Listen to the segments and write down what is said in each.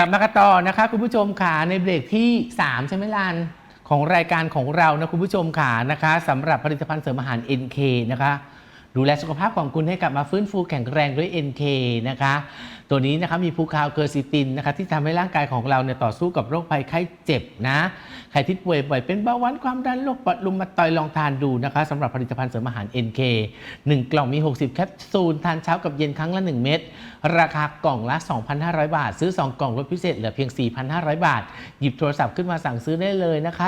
กลับมากันต่อนะคะคุณผู้ชมค่ะในเบรกที่ 3 ใช่ไหมลันของรายการของเรานะคุณผู้ชมค่ะนะคะสำหรับผลิตภัณฑ์เสริมอาหาร NK นะคะ ดูแลสุขภาพของคุณให้กลับมาฟื้นฟูแข็งแรงด้วย NK นะคะ ตัวนี้นะคะมีภูคาวเคอร์ซิตินนะคะที่ทำให้ร่างกายของเราเนี่ยต่อสู้กับโรคภัยไข้เจ็บนะ ใครที่ป่วยบ่อยเป็นเบาหวานความดันโรคปอดลุมมาตอยลองทานดูนะคะสำหรับผลิตภัณฑ์เสริมอาหาร NK 1 กล่องมี 60 แคปซูล ทานเช้ากับเย็นครั้งละ 1 เม็ดราคากล่องละ 2,500 บาท ซื้อ 2 กล่องลดพิเศษเหลือเพียง 4,500 บาท หยิบโทรศัพท์ขึ้นมาสั่งซื้อได้เลยนะคะ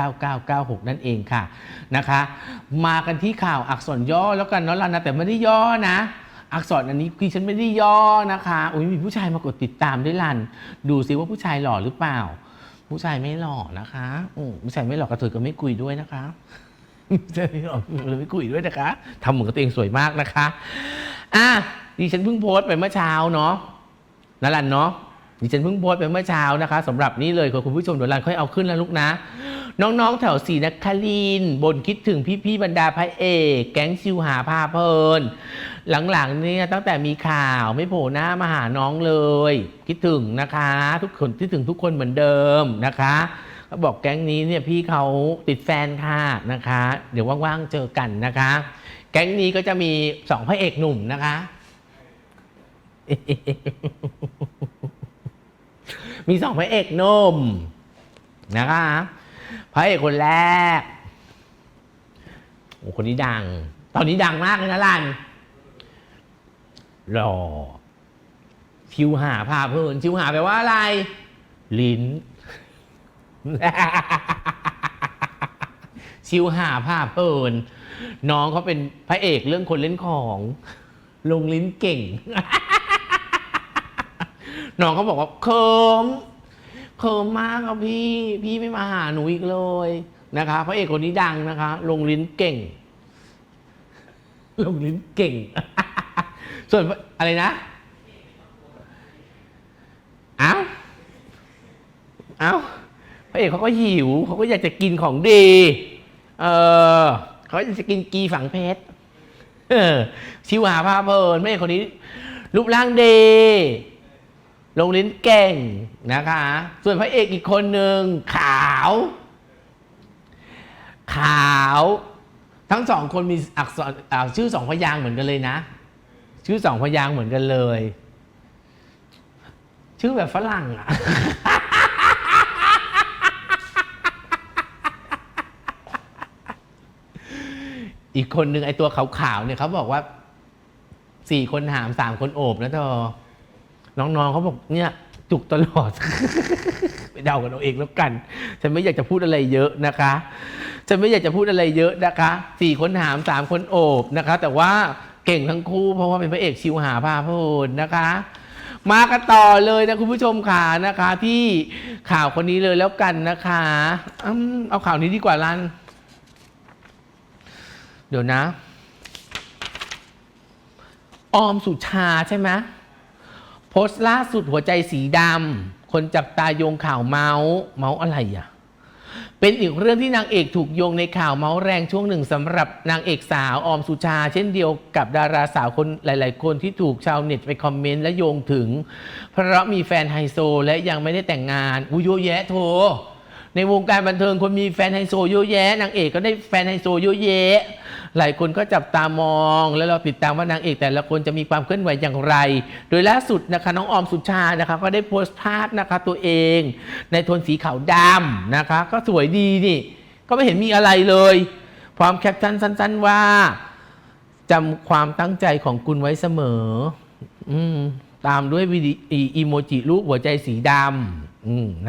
0900899996 นั่นเองค่ะนะคะ มากันที่ข่าวอักษรย่อแล้วกันเนาะลันนะแต่ไม่ได้ย่อนะ อักษรอันนี้คือฉันไม่ได้ย่อนะคะอุ้ยมีผู้ชายมากดติดตามด้วยลัน ดูซิว่าผู้ชายหล่อหรือเปล่า ผู้ชายไม่หล่อนะคะอืมผู้ชายไม่หล่อกระเทยก็ไม่คุยด้วยนะคะผู้ชายไม่หล่อเลยไม่คุยด้วยนะคะทำเหมือนกับตัวเองสวยมากนะคะอะดิฉันเพิ่งโพสต์ไปเมื่อเช้าเนาะนั่นแหละเนาะดิฉันเพิ่งโพสต์ไปเมื่อเช้านะคะสำหรับนี่เลยคุณผู้ชมเดี๋ยวรันค่อยเอาขึ้นแล้วลูกนะ น้องๆ แถวศรีนครินบนคิดถึงพี่ๆบรรดาพระเอก แก๊งชิวหาพาเพลิน หลังๆเนี่ยตั้งแต่มีข่าวไม่โผล่หน้ามาหาน้องเลย คิดถึงนะคะ ทุกคนคิดถึงทุกคนเหมือนเดิมนะคะเขาบอกแก๊งนี้เนี่ยพี่เขาติดแฟนค่ะนะคะ เดี๋ยวว่างๆเจอกันนะคะ แก๊งนี้ก็จะมีสองพระเอกหนุ่มนะคะมีสองพระเอกหนุ่มนะคะ พระเอกคนแรกโอ้คนนี้ดัง ตอนนี้ดังมากเลยนะลันหล่อชิวหาพาเพลินชิวหาแปลว่าอะไร ลิ้น ชิวหาพาเพลินน้องเขาเป็นพระเอกเรื่องคนเล่นของลงลิ้นเก่ง น้องเขาบอกว่าเคิม เคิมมากครับพี่พี่ไม่มาหาหนูอีกเลยนะคะพระเอกคนนี้ดังนะคะ ลงลิ้นเก่ง ลงลิ้นเก่ง ส่วนอะไรนะเอ้าเอ้าพระเอกเขาก็หิวเขาก็อยากจะกินของดี เออเขาอยากจะกินกีฝังเพชรเออชิวหาพาเพลินพระเอกคนนี้ รูปร่างดี ลงลิ้นเก่งนะคะ ส่วนพระเอกอีกคนหนึ่งขาว ขาว ทั้งสองคนมีอักษรชื่อสองพยางเหมือนกันเลยนะ ชื่อสองพยางเหมือนกันเลย ชื่อแบบฝรั่งอะอีกคนหนึ่งไอ้ตัวขาวๆเนี่ยเขาบอกว่าสี่คนหามสามคนโอบนะเธอ น้องๆเขาบอกเนี่ยจุกตลอด ไปเดากันเอาเองแล้วกัน ฉันไม่อยากจะพูดอะไรเยอะนะคะ ฉันไม่อยากจะพูดอะไรเยอะนะคะสี่คนหามสามคนโอบนะคะ แต่ว่าเก่งทั้งคู่เพราะว่าเป็นพระเอกชิวหาพาพลนะคะ มากันต่อเลยนะคุณผู้ชมค่ะนะคะ ที่ข่าวคนนี้เลยแล้วกันนะคะอืมเอาข่าวนี้ดีกว่าลันเดี๋ยวนะ ออมสุชาใช่ไหม โพสต์ล่าสุดหัวใจสีดำคนจับตาโยงข่าวเมาส์เมาส์อะไรอะ เป็นอีกเรื่องที่นางเอกถูกโยงในข่าวเมาส์แรงช่วงหนึ่งสำหรับนางเอกสาวออมสุชา เช่นเดียวกับดาราสาวคนหลาย ๆ คนที่ถูกชาวเน็ตไปคอมเมนต์และโยงถึง เพราะมีแฟนไฮโซและยังไม่ได้แต่งงานอุยเยแยะโทในวงการบันเทิงคนมีแฟนไฮโซเยอะแยะนางเอกก็ได้แฟนไฮโซเยอะแยะ หลายคนก็จับตามอง แล้วเราติดตามว่านางเอกแต่ละคนจะมีความเคลื่อนไหวอย่างไร โดยล่าสุดนะคะน้องออมสุชานะคะก็ได้โพสต์ภาพนะคะตัวเอง ในโทนสีขาวดำนะคะ ก็สวยดีนี่ ก็ไม่เห็นมีอะไรเลย พร้อมแคปชั่นสั้น ๆ ว่าจำความตั้งใจของคุณไว้เสมอ อืมตามด้วยวิดีอีโมจิรูปหัวใจสีดำ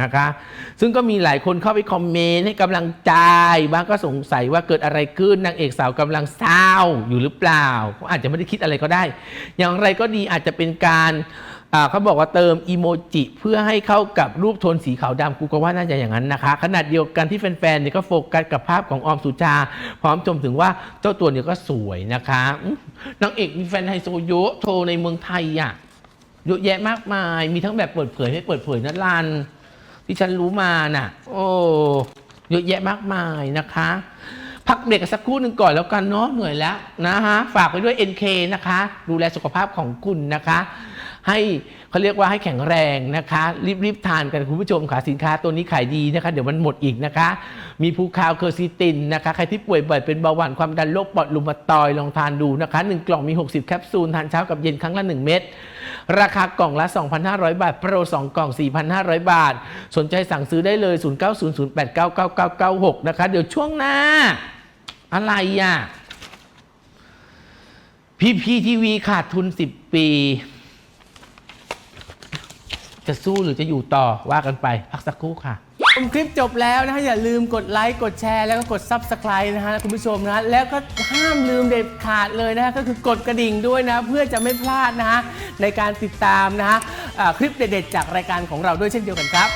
นะคะ ซึ่งก็มีหลายคนเข้าไปคอมเมนต์ให้กำลังใจบางก็สงสัยว่าเกิดอะไรขึ้นนางเอกสาวกำลังเศร้าอยู่หรือเปล่าเขาอาจจะไม่ได้คิดอะไรก็ได้ อย่างไรก็ดีอาจจะเป็นการเขาบอกว่าเติมอีโมจิเพื่อให้เข้ากับรูปโทนสีขาวดำกูก็ว่าน่าจะอย่างนั้นนะคะ ขนาดเดียวกันที่แฟนๆเนี่ยก็โฟกัสกับภาพของออมสุชา พร้อมชมถึงว่าเจ้าตัวเนี่ยก็สวยนะคะนางเอกมีแฟนไฮโซเยอะโทรในเมืองไทยอะ เยอะแยะมากมาย มีทั้งแบบเปิดเผยไม่เปิดเผยนะลันที่ฉันรู้มาน่ะ โอ้เยอะแยะมากมายนะคะ พักเบรกกันสักครู่หนึ่งก่อนแล้วกันเนาะเหนื่อยแล้วนะฮะฝากไปด้วย NK นะคะ ดูแลสุขภาพของคุณนะคะ ให้เขาเรียกว่าให้แข็งแรงนะคะ รีบๆทานกันคุณผู้ชมค่ะสินค้าตัวนี้ขายดีนะคะ เดี๋ยวมันหมดอีกนะคะ มีภูคาวเคอร์ซิตินนะคะ ใครที่ป่วยบ่อยเป็นเบาหวานความดันโรคปอดลุมาตอยลองทานดูนะคะ 1 กล่องมี 60 แคปซูล ทานเช้ากับเย็นครั้งละ 1 เม็ดราคากล่องละ 2,500 บาท โปร 2 กล่อง 4,500 บาท สนใจสั่งซื้อได้เลย 0900899996 นะคะ เดี๋ยวช่วงหน้า อะไรอะพีพีทีวีขาดทุน 10 ปี จะสู้หรือจะอยู่ต่อว่ากันไปพักสักครู่ค่ะ ชมคลิปจบแล้วนะฮะอย่าลืมกดไลค์กดแชร์แล้วก็กด Subscribe นะฮะคุณผู้ชมนะแล้วก็ห้ามลืมเด็ดขาดเลยนะฮะก็คือกดกระดิ่งด้วยนะ เพื่อจะไม่พลาดนะฮะในการติดตามนะฮะอ่าคลิปเด็ดๆจากรายการของเราด้วยเช่นเดียวกันครับ